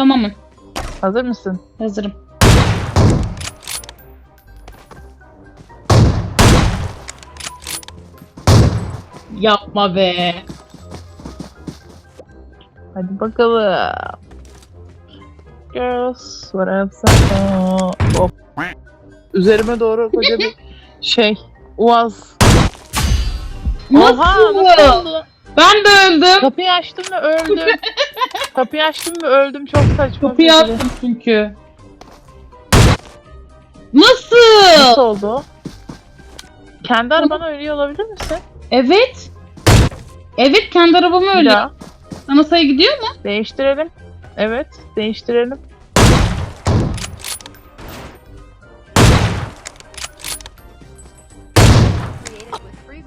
Tamamım. Hazır mısın? Hazırım. Yapma be. Hadi bakalım. Girls, what else? Hop. Üzerime doğru koca bir şey. Uaz. Oha nasıl Nasıl? oldu? Ben öldüm. Kapıyı açtım ve öldüm. Kapıyı açtım ve öldüm. Çok saçma. Kapıyı bir şey. attım çünkü. Nasıl? Nasıl oldu? Kendi arabana ölüyor olabilir misin? Evet. Evet kendi arabamı Bir öyle. daha. Sana sayı gidiyor mu? Değiştirelim. Evet, değiştirelim.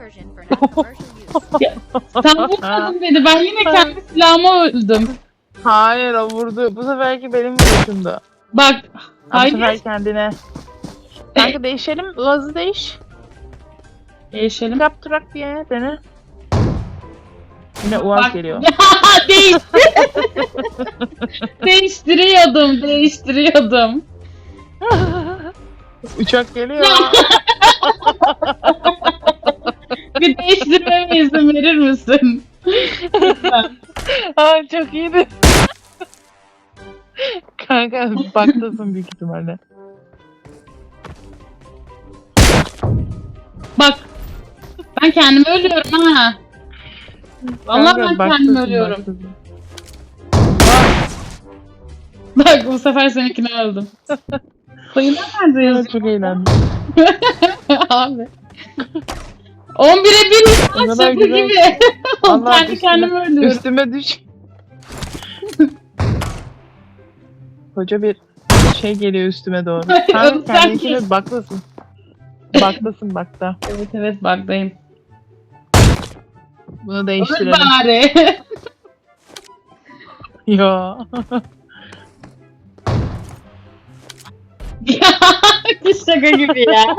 Version for non-commercial use. Sen vurmadın beni. Ben yine kendi silahıma öldüm. Hayır, o vurdu. Bu seferki benim vuruşumdu. Bak. Bu sefer Hayır. kendine. Kanka değişelim. Vazı değiş. Değişelim. Kaptırak diye dene. Yine Uaz Bak- geliyor. Değiş. değiştiriyordum. Değiştiriyordum. Uçak geliyor. Bir değiştirmeme izin verir misin? Lütfen. Aa çok iyiydi. Kanka baktasın büyük ihtimalle. Bak. Ben kendimi ölüyorum ha. Vallahi Kanka, ben kendimi baktasın, ölüyorum. baktasın. Bak bu sefer seninkine öldüm. Sayılar nerede yazıyor çok eğlendim. abi? 11'e 1 O kadar şaka güzel. gibi. Allah Kendi üstüme- kendimi ölüyorum. Üstüme düş. Koca bir şey geliyor üstüme doğru. Sen kendininkine baklasın. Baklasın bakta. Evet evet baktayım. Bunu Öl değiştirelim. bari. Yo. şaka gibi ya.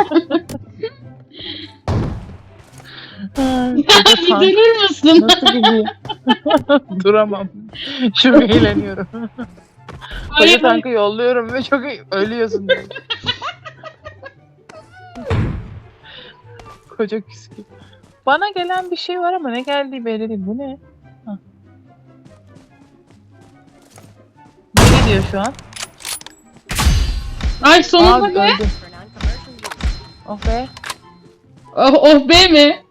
Bir durur musun? Nasıl gidiyor? Duramam. Çok eğleniyorum. Koca tankı yolluyorum ve çok ölüyorsun. diye. Koca küskü. Bana gelen bir şey var ama ne geldiği belli değil. Bu ne? Ha. Ne gidiyor şu an? Ay Aa, sonunda be. öldü. For non-commercial use. Oh be. Oh, oh be mi?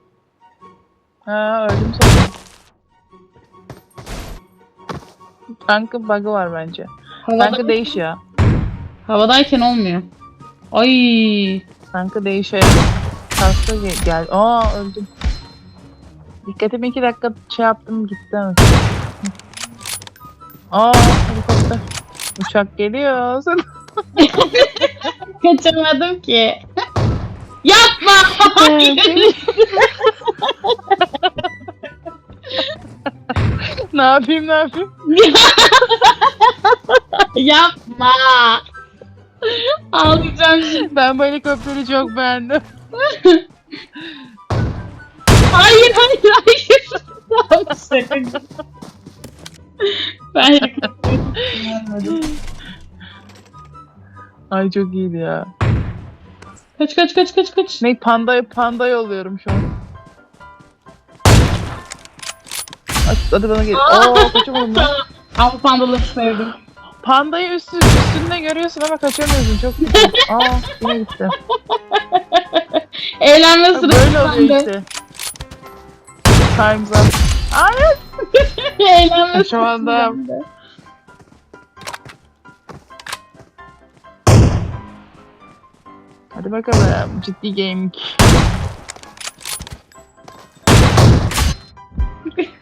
Ha öldüm sanırım. Tankın bug'ı var bence. Tankı Havada, değiş ya. havadayken olmuyor. Ay. Tankı değişe. Tankı gel. gel. Aa öldüm. Dikkatimi iki dakika şey yaptım gitti. Aa helikopter. Uçak geliyor. Kaçamadım ki. Yapma. ne yapayım ne yapayım? Yapma. Ağlayacağım şimdi. Ben bu helikopteri çok beğendim. Hayır hayır hayır. Ben. Ay çok iyiydi ya. Kaç kaç kaç kaç kaç. Ne panda panda yolluyorum şu an. Hadi, bana gel. Oo kaçamadım lan. Ama pandaları sevdim. Pandayı üstü, üstünde görüyorsun ama kaçamıyorsun. Çok güzel. Aa yine gitti. Eğlenme sırası Böyle oluyor bende. işte. Time's up. Hayır. Eğlenme sırası Kaçamadım. bende. Hadi bakalım. Ciddi gaming.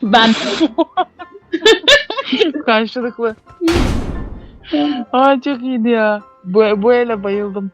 Ben Karşılıklı. Aa çok iyiydi ya. Bu, bu ele bayıldım.